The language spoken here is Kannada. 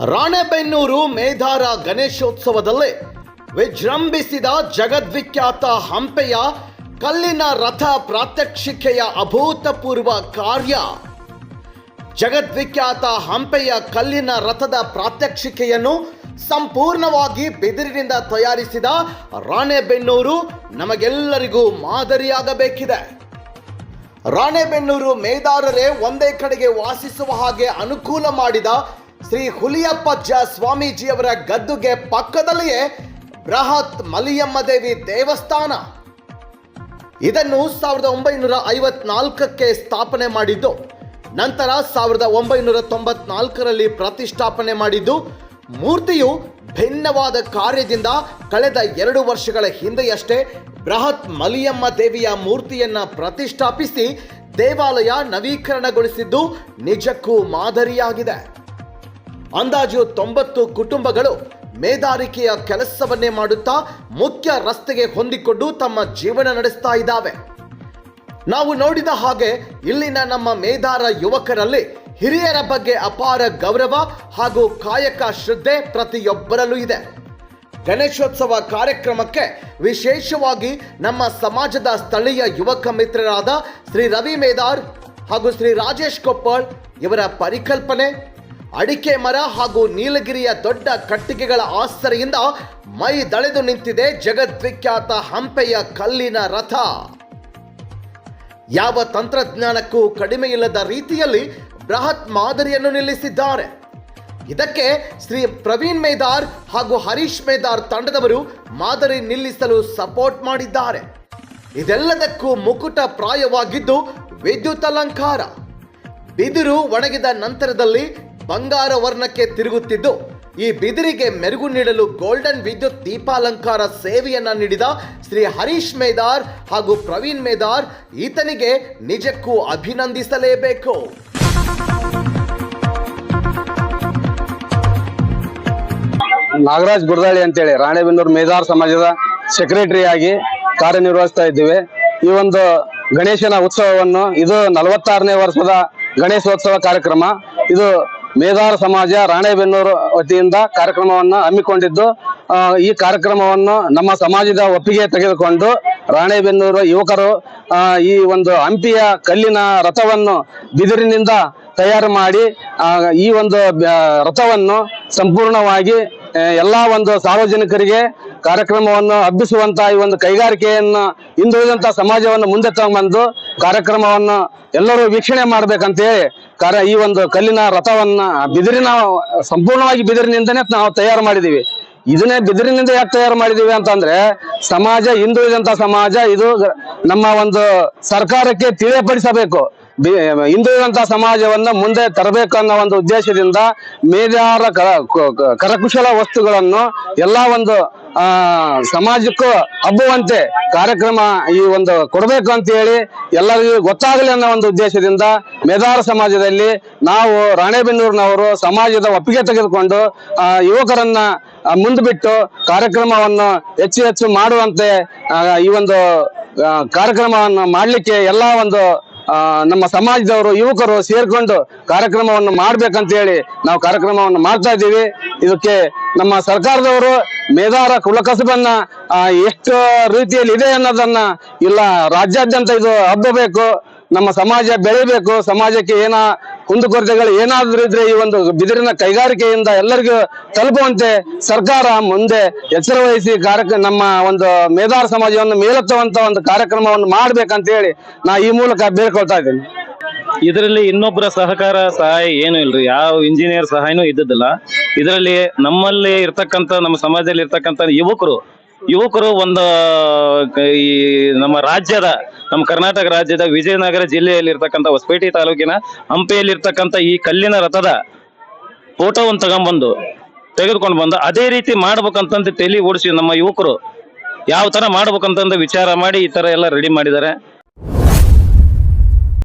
ರಾಣೆಬೆನ್ನೂರು ಮೇಧಾರ ಗಣೇಶೋತ್ಸವದಲ್ಲಿ ವಿಜೃಂಭಿಸಿದ ಜಗದ್ವಿಖ್ಯಾತ ಹಂಪೆಯ ಕಲ್ಲಿನ ರಥ ಪ್ರಾತ್ಯಕ್ಷಿಕೆಯ ಅಭೂತಪೂರ್ವ ಕಾರ್ಯ. ಜಗದ್ವಿಖ್ಯಾತ ಹಂಪೆಯ ಕಲ್ಲಿನ ರಥದ ಪ್ರಾತ್ಯಕ್ಷಿಕೆಯನ್ನು ಸಂಪೂರ್ಣವಾಗಿ ಬಿದಿರಿನಿಂದ ತಯಾರಿಸಿದ ರಾಣೆಬೆನ್ನೂರು ನಮಗೆಲ್ಲರಿಗೂ ಮಾದರಿಯಾಗಬೇಕಿದೆ. ರಾಣೆಬೆನ್ನೂರು ಮೇದಾರರೇ ಒಂದೇ ಕಡೆಗೆ ವಾಸಿಸುವ ಹಾಗೆ ಅನುಕೂಲ ಮಾಡಿದ ಶ್ರೀ ಹುಲಿಯಪ್ಪಜ್ಜ ಸ್ವಾಮೀಜಿಯವರ ಗದ್ದುಗೆ ಪಕ್ಕದಲ್ಲಿಯೇ ಬೃಹತ್ ಮಲಿಯಮ್ಮ ದೇವಿ ದೇವಸ್ಥಾನ. ಇದನ್ನು ಸಾವಿರದ ಒಂಬೈನೂರ ಐವತ್ನಾಲ್ಕಕ್ಕೆ ಸ್ಥಾಪನೆ ಮಾಡಿದ್ದು, ನಂತರ ಸಾವಿರದ ಒಂಬೈನೂರ ತೊಂಬತ್ನಾಲ್ಕರಲ್ಲಿ ಪ್ರತಿಷ್ಠಾಪನೆ ಮಾಡಿದ್ದು, ಮೂರ್ತಿಯು ಭಿನ್ನವಾದ ಕಾರ್ಯದಿಂದ ಕಳೆದ ಎರಡು ವರ್ಷಗಳ ಹಿಂದೆಯಷ್ಟೇ ಬೃಹತ್ ಮಲಿಯಮ್ಮ ದೇವಿಯ ಮೂರ್ತಿಯನ್ನ ಪ್ರತಿಷ್ಠಾಪಿಸಿ ದೇವಾಲಯ ನವೀಕರಣಗೊಳಿಸಿದ್ದು ನಿಜಕ್ಕೂ ಮಾದರಿಯಾಗಿದೆ. ಅಂದಾಜು ತೊಂಬತ್ತು ಕುಟುಂಬಗಳು ಮೇದಾರಿಕೆಯ ಕೆಲಸವನ್ನೇ ಮಾಡುತ್ತಾ ಮುಖ್ಯ ರಸ್ತೆಗೆ ಹೊಂದಿಕೊಂಡು ತಮ್ಮ ಜೀವನ ನಡೆಸ್ತಾ ಇದ್ದಾವೆ. ನಾವು ನೋಡಿದ ಹಾಗೆ ಇಲ್ಲಿನ ನಮ್ಮ ಮೇದಾರ ಯುವಕರಲ್ಲಿ ಹಿರಿಯರ ಬಗ್ಗೆ ಅಪಾರ ಗೌರವ ಹಾಗೂ ಕಾಯಕ ಶ್ರದ್ಧೆ ಪ್ರತಿಯೊಬ್ಬರಲ್ಲೂ ಇದೆ. ಗಣೇಶೋತ್ಸವ ಕಾರ್ಯಕ್ರಮಕ್ಕೆ ವಿಶೇಷವಾಗಿ ನಮ್ಮ ಸಮಾಜದ ಸ್ಥಳೀಯ ಯುವಕ ಮಿತ್ರರಾದ ಶ್ರೀ ರವಿ ಮೇದಾರ್ ಹಾಗೂ ಶ್ರೀ ರಾಜೇಶ್ ಕೊಪ್ಪಳ್ ಇವರ ಪರಿಕಲ್ಪನೆ ಅಡಿಕೆ ಮರ ಹಾಗೂ ನೀಲಗಿರಿಯ ದೊಡ್ಡ ಕಟ್ಟಿಗೆಗಳ ಆಸರೆಯಿಂದ ಮೈ ದಳೆದು ನಿಂತಿದೆ ಜಗದ್ವಿಖ್ಯಾತ ಹಂಪೆಯ ಕಲ್ಲಿನ ರಥ. ಯಾವ ತಂತ್ರಜ್ಞಾನಕ್ಕೂ ಕಡಿಮೆ ಇಲ್ಲದ ರೀತಿಯಲ್ಲಿ ಬೃಹತ್ ಮಾದರಿಯನ್ನು ನಿಲ್ಲಿಸಿದ್ದಾರೆ. ಇದಕ್ಕೆ ಶ್ರೀ ಪ್ರವೀಣ್ ಮೇದಾರ್ ಹಾಗೂ ಹರೀಶ್ ಮೇದಾರ್ ತಂಡದವರು ಮಾದರಿ ನಿಲ್ಲಿಸಲು ಸಪೋರ್ಟ್ ಮಾಡಿದ್ದಾರೆ. ಇದೆಲ್ಲದಕ್ಕೂ ಮುಕುಟ ಪ್ರಾಯವಾಗಿದ್ದು ವಿದ್ಯುತ್ ಅಲಂಕಾರ. ಬಿದಿರು ಒಣಗಿದ ನಂತರದಲ್ಲಿ ಬಂಗಾರ ವರ್ಣಕ್ಕೆ ತಿರುಗುತ್ತಿದ್ದು, ಈ ಬಿದಿರಿಗೆ ಮೆರುಗು ನೀಡಲು ಗೋಲ್ಡನ್ ವಿದ್ಯುತ್ ದೀಪಾಲಂಕಾರ ಸೇವೆಯನ್ನ ನೀಡಿದ ಶ್ರೀ ಹರೀಶ್ ಮೇದಾರ್ ಹಾಗೂ ಪ್ರವೀಣ್ ಮೇದಾರ್ ಈತನಿಗೆ ನಿಜಕ್ಕೂ ಅಭಿನಂದಿಸಲೇಬೇಕು. ನಾಗರಾಜ್ ಗುರ್ದಾಳಿ ಅಂತೇಳಿ ರಾಣೆಬೆನ್ನೂರು ಮೇದಾರ್ ಸಮಾಜದ ಸೆಕ್ರೆಟರಿ ಆಗಿ ಕಾರ್ಯನಿರ್ವಹಿಸ್ತಾ ಇದ್ದೀವಿ. ಈ ಒಂದು ಗಣೇಶನ ಉತ್ಸವವನ್ನು ಇದು ನಲವತ್ತಾರನೇ ವರ್ಷದ ಗಣೇಶೋತ್ಸವ ಕಾರ್ಯಕ್ರಮ. ಇದು ಮೇದಾರ ಸಮಾಜ, ರಾಣೆಬೆನ್ನೂರು ವತಿಯಿಂದ ಕಾರ್ಯಕ್ರಮವನ್ನು ಹಮ್ಮಿಕೊಂಡಿದ್ದು ಈ ಕಾರ್ಯಕ್ರಮವನ್ನು ನಮ್ಮ ಸಮಾಜದ ಒಪ್ಪಿಗೆ ತೆಗೆದುಕೊಂಡು ರಾಣೆಬೆನ್ನೂರು ಯುವಕರು ಈ ಒಂದು ಹಂಪಿಯ ಕಲ್ಲಿನ ರಥವನ್ನು ಬಿದಿರಿನಿಂದ ತಯಾರು ಮಾಡಿ ಈ ಒಂದು ರಥವನ್ನು ಸಂಪೂರ್ಣವಾಗಿ ಎಲ್ಲಾ ಒಂದು ಸಾರ್ವಜನಿಕರಿಗೆ ಕಾರ್ಯಕ್ರಮವನ್ನು ಹಬ್ಬಿಸುವಂತ ಈ ಒಂದು ಕೈಗಾರಿಕೆಯನ್ನು ಹಿಂದುಳಿದಂತ ಸಮಾಜವನ್ನು ಮುಂದೆ ತಗೊಂಡ್ಬಂದು ಕಾರ್ಯಕ್ರಮವನ್ನು ಎಲ್ಲರೂ ವೀಕ್ಷಣೆ ಮಾಡ್ಬೇಕಂತೇಳಿ ಕಾರ ಈ ಒಂದು ಕಲ್ಲಿನ ರಥವನ್ನ ಬಿದಿರಿನ ಸಂಪೂರ್ಣವಾಗಿ ಬಿದಿರಿನಿಂದನೇ ನಾವು ತಯಾರು ಮಾಡಿದೀವಿ. ಇದನ್ನೇ ಬಿದಿರಿನಿಂದ ಯಾಕೆ ತಯಾರು ಮಾಡಿದೀವಿ ಅಂತಂದ್ರೆ ಸಮಾಜ ಹಿಂದುಳಿದಂತ ಸಮಾಜ ಇದು ನಮ್ಮ ಒಂದು ಸರ್ಕಾರಕ್ಕೆ ತಿಳಿಯಪಡಿಸಬೇಕು. ಹಿಂದುಳಿದಂತ ಸಮಾಜವನ್ನ ಮುಂದೆ ತರಬೇಕು ಅನ್ನೋ ಒಂದು ಉದ್ದೇಶದಿಂದ ಮೇದಾರ ಕರಕುಶಲ ವಸ್ತುಗಳನ್ನು ಎಲ್ಲ ಒಂದು, ಆ, ಸಮಾಜಕ್ಕೂ ಹಬ್ಬುವಂತೆ ಕಾರ್ಯಕ್ರಮ ಈ ಒಂದು ಕೊಡಬೇಕು ಅಂತ ಹೇಳಿ ಎಲ್ಲರಿಗೂ ಗೊತ್ತಾಗಲಿ ಅನ್ನೋ ಒಂದು ಉದ್ದೇಶದಿಂದ ಮೇದಾರ ಸಮಾಜದಲ್ಲಿ ನಾವು ರಾಣೆಬೆನ್ನೂರಿನವರು ಸಮಾಜದ ಒಪ್ಪಿಗೆ ತೆಗೆದುಕೊಂಡು ಯುವಕರನ್ನ ಮುಂದೆ ಬಿಟ್ಟು ಕಾರ್ಯಕ್ರಮವನ್ನು ಹೆಚ್ಚು ಹೆಚ್ಚು ಮಾಡುವಂತೆ ಈ ಒಂದು ಕಾರ್ಯಕ್ರಮವನ್ನು ಮಾಡಲಿಕ್ಕೆ ಎಲ್ಲ ಒಂದು ನಮ್ಮ ಸಮಾಜದವರು, ಯುವಕರು ಸೇರ್ಕೊಂಡು ಕಾರ್ಯಕ್ರಮವನ್ನು ಮಾಡ್ಬೇಕಂತ ಹೇಳಿ ನಾವು ಕಾರ್ಯಕ್ರಮವನ್ನು ಮಾಡ್ತಾ ಇದ್ದೀವಿ. ಇದಕ್ಕೆ ನಮ್ಮ ಸರ್ಕಾರದವರು ಮೇದಾರ ಕುಲಕಸಬನ್ನ ಎಷ್ಟು ರೀತಿಯಲ್ಲಿ ಇದೆ ಅನ್ನೋದನ್ನ ಇಲ್ಲ ರಾಜ್ಯಾದ್ಯಂತ ಇದು ಹಬ್ಬಬೇಕು. ನಮ್ಮ ಸಮಾಜ ಬೆಳಿಬೇಕು. ಸಮಾಜಕ್ಕೆ ಏನ ಕುಂದುಕೊರತೆಗಳು ಏನಾದ್ರೂ ಇದ್ರೆ ಈ ಒಂದು ಬಿದಿರಿನ ಕೈಗಾರಿಕೆಯಿಂದ ಎಲ್ಲರಿಗೂ ತಲುಪುವಂತೆ ಸರ್ಕಾರ ಮುಂದೆ ಎಚ್ಚರ ವಹಿಸಿ ನಮ್ಮ ಒಂದು ಮೇದಾರ ಸಮಾಜವನ್ನು ಮೇಲೆತ್ತುವಂತ ಒಂದು ಕಾರ್ಯಕ್ರಮವನ್ನು ಮಾಡ್ಬೇಕಂತ ಹೇಳಿ ನಾ ಈ ಮೂಲಕ ಬೇಡ್ಕೊಳ್ತಾ ಇದ್ದೀನಿ. ಇದರಲ್ಲಿ ಇನ್ನೊಬ್ಬರ ಸಹಕಾರ ಸಹಾಯ ಏನು ಇಲ್ರಿ. ಯಾವ ಇಂಜಿನಿಯರ್ ಸಹಾಯನೂ ಇದ್ದಿದ್ದಿಲ್ಲ. ಇದರಲ್ಲಿ ನಮ್ಮಲ್ಲಿ ಇರ್ತಕ್ಕಂಥ, ನಮ್ಮ ಸಮಾಜದಲ್ಲಿ ಇರ್ತಕ್ಕಂಥ ಯುವಕರು ಯುವಕರು ಒಂದು ಈ ನಮ್ಮ ರಾಜ್ಯದ, ನಮ್ಮ ಕರ್ನಾಟಕ ರಾಜ್ಯದ ವಿಜಯನಗರ ಜಿಲ್ಲೆಯಲ್ಲಿ ಇರ್ತಕ್ಕಂಥ ಹೊಸಪೇಟೆ ತಾಲೂಕಿನ ಹಂಪೆಯಲ್ಲಿ ಇರ್ತಕ್ಕಂಥ ಈ ಕಲ್ಲಿನ ರಥದ ಫೋಟೋವನ್ನು ತಗೊಂಡ್ಬಂದು, ತೆಗೆದುಕೊಂಡು ಬಂದು, ಅದೇ ರೀತಿ ಮಾಡ್ಬೇಕಂತಂದು ತಲೆ ಓಡಿಸಿ ನಮ್ಮ ಯುವಕರು, ಯಾವ ತರ ಮಾಡ್ಬೇಕಂತಂದು ವಿಚಾರ ಮಾಡಿ ಈ ತರ ಎಲ್ಲ ರೆಡಿ ಮಾಡಿದ್ದಾರೆ.